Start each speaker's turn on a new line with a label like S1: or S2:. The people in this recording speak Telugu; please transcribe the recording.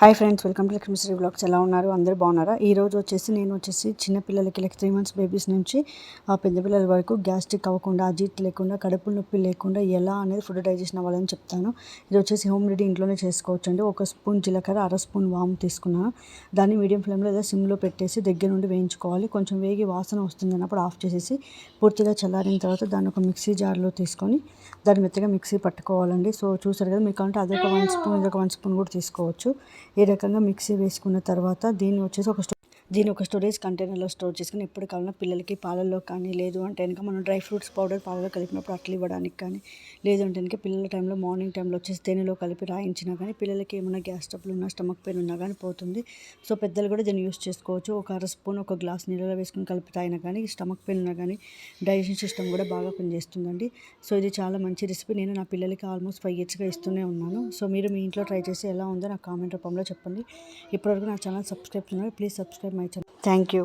S1: Hi friends welcome to Lakshmishri blogs ఎలా ఉన్నారు? అందరూ బాగున్నారా? ఈ రోజు వచ్చేసి నేను వచ్చేసి చిన్నపిల్లలకి లైక్ త్రీ మంత్స్ బేబీస్ నుంచి ఆ పెద్ద పిల్లల వరకు గ్యాస్ట్రిక్ అవ్వకుండా అజీట్ లేకుండా కడుపు నొప్పి లేకుండా ఎలా అనేది ఫుడ్ డైజెషన్ అవ్వాలని చెప్తాను. ఇది వచ్చేసి హోమ్ రెడీ ఇంట్లోనే చేసుకోవచ్చు అండి ఒక స్పూన్ జీలకర్ర అర స్పూన్ వాము తీసుకున్నాను దాన్ని మీడియం ఫ్లేమ్లో లేదా సిమ్లో పెట్టేసి దగ్గర నుండి వేయించుకోవాలి. కొంచెం వేగి వాసన వస్తుంది అన్నప్పుడు ఆఫ్ చేసేసి పూర్తిగా చల్లారిన తర్వాత దాన్ని ఒక మిక్సీ జార్లో తీసుకొని దాన్ని మెత్తగా మిక్సీ పట్టుకోవాలండి. సో చూసారు కదా మీకు అంటే అదొక వన్ స్పూన్ ఇదొక వన్ స్పూన్ కూడా తీసుకోవచ్చు. ఈ రకంగా మిక్సీ వేసుకున్న తర్వాత దీన్ని వచ్చేసి ఒక స్టో దీని ఒక స్టోరేజ్ కంటైనర్లో స్టోర్ చేసుకుని ఎప్పుడు కావాలన్నా పిల్లలకి పాలల్లో కానీ లేదు అంటే కనుక మనం డ్రై ఫ్రూట్స్ పౌడర్ పాలలో కలిపినప్పుడు అట్లా ఇవ్వడానికి కానీ లేదు అంటే కనుక పిల్లల టైంలో మార్నింగ్ టైంలో వచ్చేసి తేనెలో కలిపి రాయించినా కానీ పిల్లలకి ఏమైనా గ్యాస్ ట్రబుల్ ఉన్నా స్టమక్ పెయిన్ ఉన్నా కానీ పోతుంది. సో పెద్దలు కూడా దీన్ని యూస్ చేసుకోవచ్చు. ఒక అర స్పూన్ ఒక గ్లాస్ నీళ్ళలో వేసుకుని కలిపి తాగినా కానీ స్టమక్ పెయిన్ ఉన్నా కానీ డైజెషన్ సిస్టమ్ కూడా బాగా పనిచేస్తుందండి. సో ఇది చాలా మంచి రెసిపీ నేను నా పిల్లలకి ఆల్మోస్ట్ ఫైవ్ ఇయర్స్గా ఇస్తూనే ఉన్నాను. సో మీరు మీ ఇంట్లో ట్రై చేసి ఎలా ఉందో నాకు కామెంట్ రూపంలో చెప్పండి. ఇప్పటివరకు నా ఛానల్ సబ్స్క్రైబ్ చేయాలి please subscribe my channel thank you